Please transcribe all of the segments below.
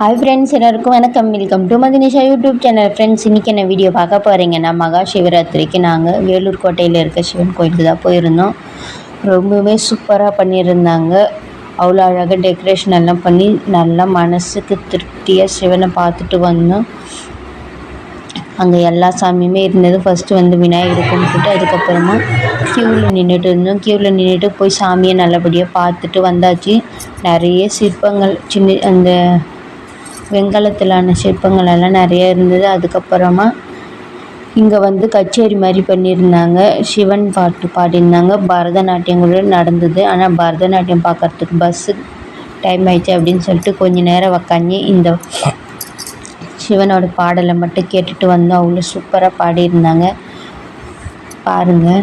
Hi friends எல்லாருக்கும் வணக்கம். Welcome to Mathinisha YouTube channel friends இன்றைக்கி என்ன வீடியோ பார்க்க போகிறீங்கன்னா மகா சிவராத்திரிக்கு நாங்கள் வேலூர் கோட்டையில் இருக்க சிவன் கோயிலுக்கு தான் போயிருந்தோம். ரொம்பவுமே சூப்பராக பண்ணியிருந்தாங்க. அவ்வளோ அழகாக டெக்கரேஷன் எல்லாம் பண்ணி நல்லா மனசுக்கு திருப்தியாக சிவனை பார்த்துட்டு வந்தோம். அங்கே எல்லா சாமியுமே இருந்தது. ஃபஸ்ட்டு வந்து விநாயகர் கும்பிட்டு அதுக்கப்புறமா க்யூவில் நின்றுட்டு இருந்தோம். க்யூவில் நின்றுட்டு போய் சாமியை நல்லபடியாக பார்த்துட்டு வந்தாச்சு. நிறைய சிற்பங்கள் சின்ன அந்த வெண்கலத்திலான சிற்பங்கள் எல்லாம் நிறைய இருந்தது. அதுக்கப்புறமா இங்கே வந்து கச்சேரி மாதிரி பண்ணியிருந்தாங்க. சிவன் பாட்டு பாடியிருந்தாங்க. பரதநாட்டியம் கூட நடந்தது. ஆனால் பரதநாட்டியம் பார்க்கறதுக்கு பஸ்ஸு டைம் ஆயிடுச்சு அப்படின்னு சொல்லிட்டு கொஞ்ச நேரம் உக்காந்து இந்த சிவனோட பாடலை மட்டும் கேட்டுட்டு வந்தோம். அவ்வளோ சூப்பராக பாடியிருந்தாங்க. பாருங்கள்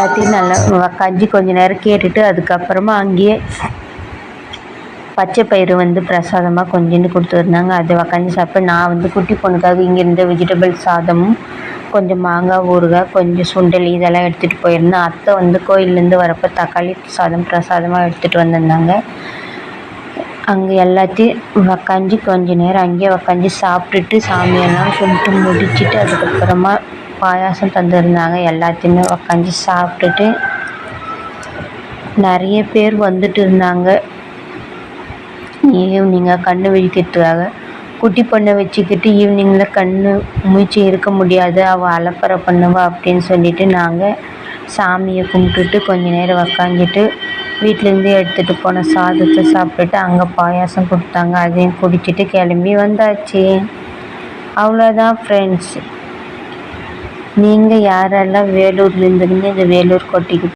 எல்லாத்தையும் நல்லா உக்காஞ்சி கொஞ்சம் நேரம் கேட்டுட்டு அதுக்கப்புறமா அங்கேயே பச்சை பயிறு வந்து பிரசாதமாக கொஞ்சோண்டு கொடுத்துருந்தாங்க அதை உக்காந்து சாப்பிட்டு நான் வந்து குட்டி பொண்ணுக்காக இங்கேருந்து வெஜிடபிள் சாதமும் கொஞ்சம் மாங்காய் ஊறுகாய் கொஞ்சம் சுண்டல் இதெல்லாம் எடுத்துகிட்டு போயிருந்தேன். அத்தை வந்து கோயிலேருந்து வரப்போ தக்காளி சாதம் பிரசாதமாக எடுத்துகிட்டு வந்திருந்தாங்க. அங்கே எல்லாத்தையும் உக்காஞ்சி கொஞ்ச நேரம் அங்கேயே உக்காஞ்சி சாப்பிட்டுட்டு சாமியெல்லாம் கும்பிட்டு முடிச்சிட்டு அதுக்கப்புறமா பாயாசம் தந்திருந்தாங்க. எல்லாத்தையுமே உக்காஞ்சி சாப்பிட்டுட்டு நிறைய பேர் வந்துட்டு இருந்தாங்க. ஈவினிங்காக கண்ணு விழிக்கிறதுக்காக. குட்டி பொண்ணை வச்சுக்கிட்டு ஈவினிங்கில் கண்ணு மூச்சு இருக்க முடியாது. அவள் அலப்பறை பண்ணுவா அப்படின்னு சொல்லிட்டு நாங்கள் சாமியை கும்பிட்டுட்டு கொஞ்ச நேரம் உக்காந்துட்டு வீட்டிலேருந்து எடுத்துகிட்டு போன சாதத்தை சாப்பிட்டுட்டு அங்கே பாயாசம் கொடுத்தாங்க. அதையும் குடிச்சிட்டு கிளம்பி வந்தாச்சு. அவ்வளோதான் ஃப்ரெண்ட்ஸ் நீங்கள் யாரெல்லாம் வேலூர்லேருந்து இந்த வேலூர் கோட்டைக்கு